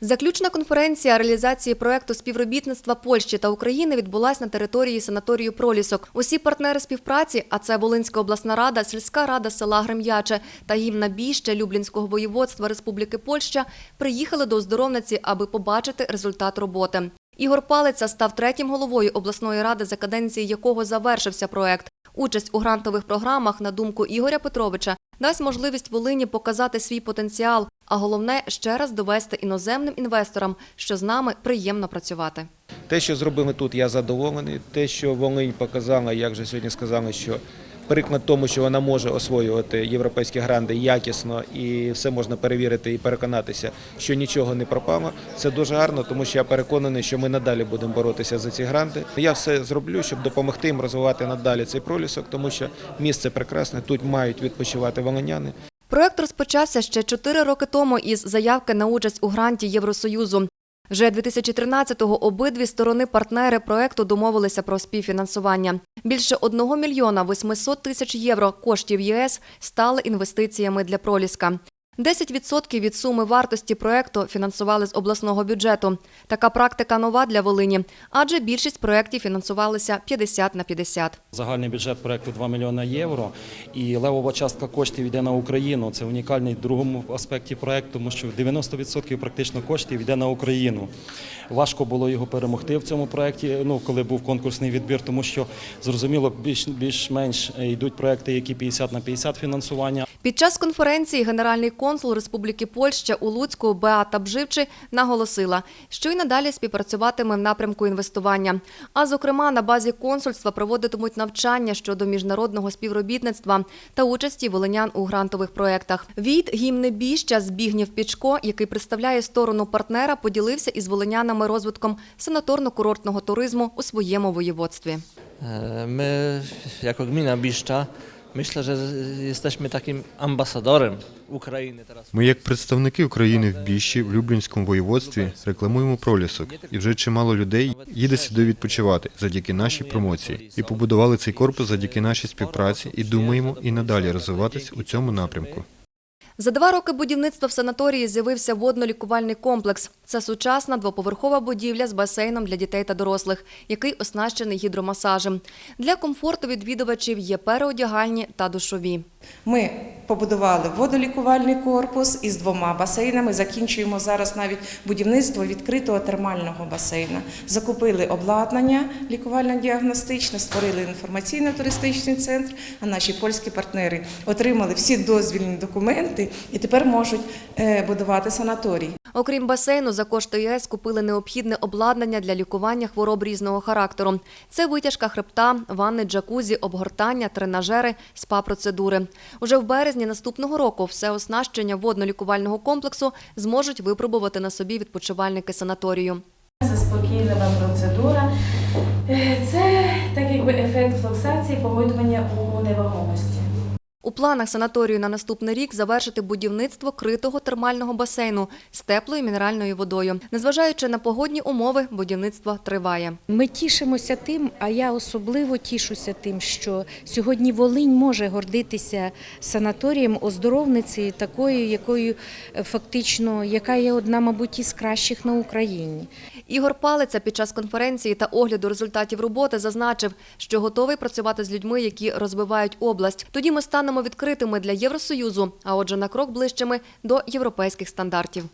Заключна конференція реалізації проекту співробітництва Польщі та України відбулась на території санаторію Пролісок. Усі партнери співпраці, а це Волинська обласна рада, сільська рада села Грем'яче та гімна Біще Люблінського воєводства Республіки Польща, приїхали до оздоровниці, аби побачити результат роботи. Ігор Палиця став третім головою обласної ради, за каденції якого завершився проект. Участь у грантових програмах, на думку Ігоря Петровича, дасть можливість Волині показати свій потенціал, а головне ще раз довести іноземним інвесторам, що з нами приємно працювати. Те, що зробили тут, я задоволений. Те, що Волинь показала, як вже сьогодні сказали, що приклад тому, що вона може освоювати європейські гранди якісно і все можна перевірити і переконатися, що нічого не пропало. Це дуже гарно, тому що я переконаний, що ми надалі будемо боротися за ці гранди. Я все зроблю, щоб допомогти їм розвивати надалі цей пролісок, тому що місце прекрасне, тут мають відпочивати волиняни. Проект розпочався ще чотири роки тому із заявки на участь у гранті Євросоюзу. Вже 2013-го обидві сторони-партнери проекту домовилися про співфінансування. Більше 1 мільйона 800 тисяч євро коштів ЄС стали інвестиціями для проліска. 10% від суми вартості проекту фінансували з обласного бюджету. Така практика нова для Волині, адже більшість проєктів фінансувалися 50 на 50. Загальний бюджет проекту 2 мільйони євро, і левова частка коштів йде на Україну. Це унікальний в другому аспекті проекту, тому що 90% практично коштів йде на Україну. Важко було його перемогти в цьому проекті, ну коли був конкурсний відбір, тому що зрозуміло, більш більш-менш йдуть проекти, які 50 на 50 фінансування. Під час конференції генеральний консул Республіки Польща у Луцьку Беата Бживчи наголосила, що й надалі співпрацюватиме в напрямку інвестування. А зокрема, на базі консульства проводитимуть навчання щодо міжнародного співробітництва та участі волинян у грантових проєктах. Від гімни Біща Збігнєв Пічко, який представляє сторону партнера, поділився із волинянами розвитком санаторно-курортного туризму у своєму воєводстві. E, My, jako gmina Biszcza, myślę, że jesteśmy takim ambasadorem Ukrainy teraz. Ми, як представники України в Біщі в Люблінському воєводстві, рекламуємо пролісок, і вже чимало людей їде сюди відпочивати завдяки нашій промоції. І побудували цей корпус завдяки нашій співпраці і думаємо і надалі розвиватись у цьому напрямку. За два роки будівництва в санаторії з'явився водно-лікувальний комплекс. Це сучасна двоповерхова будівля з басейном для дітей та дорослих, який оснащений гідромасажем. Для комфорту відвідувачів є переодягальні та душові. Ми побудували водолікувальний корпус із двома басейнами. Закінчуємо зараз навіть будівництво відкритого термального басейна. Закупили обладнання лікувально-діагностичне, створили інформаційно-туристичний центр. А наші польські партнери отримали всі дозвільні документи і тепер можуть е, будувати санаторій. Окрім басейну, за кошти ЄС купили необхідне обладнання для лікування хвороб різного характеру. Це витяжка хребта, ванни, джакузі, обгортання, тренажери, спа-процедури. Уже в березні наступного року все оснащення водно-лікувального комплексу зможуть випробувати на собі відпочивальники санаторію. Заспокійлива процедура. Е, Це так якби ефект флексації погойдування у невагомості. У планах санаторію на наступний рік завершити будівництво критого термального басейну з теплою мінеральною водою. Незважаючи на погодні умови, будівництво триває. Ми тішимося тим, а я особливо тішуся тим, що сьогодні Волинь може гордитися санаторієм, оздоровницею, такою, якою е, фактично, яка є одна, мабуть, із кращих на Україні. Ігор Палиця під час конференції та огляду результатів роботи зазначив, що готовий працювати з людьми, які розвивають область. Тоді ми станемо відкритими для Євросоюзу, а отже, на крок ближчими до європейських стандартів.